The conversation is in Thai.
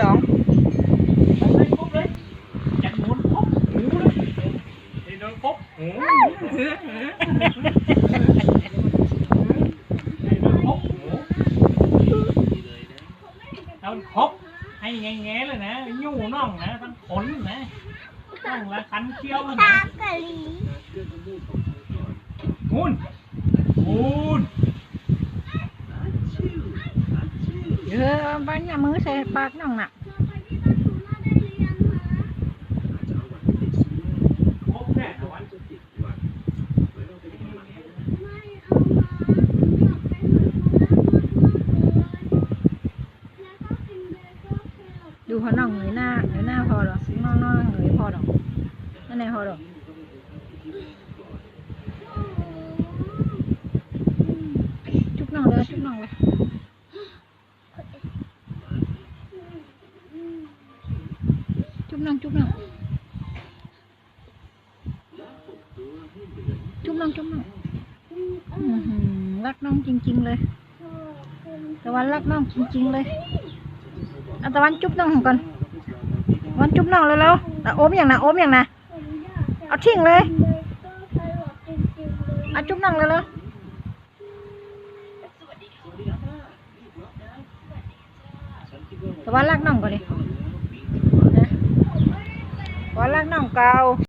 สองไปครบเลยจัดหมุนครบหมูเล เออบ้านอย่ามือใส่ปากน้องน่ะครบแน่นอนดูพอน้องเหนื่อยหน้าเหนื่อยหน้าพอหรอน้องน้องเหนื่อยพอหรอนั่นไหนพอหรอจุ๊บน้องเลยจุ๊บน้องเลย จุ๊บน้องจุ๊บน้องจุ๊บน้องจุ๊บน้องรักน้องจริง ๆ เลยตะวันรักน้องจริง ๆ เลยเอาตะวันจุ๊บน้องก่อนวันจุ๊บน้องเร็วๆแต่โอมอย่างนะโอมอย่างนะเอาทิ้งเลยเอาจุ๊บน้องเร็วตะวันรักน้องก่อนดินะ วันรักน้องเก่า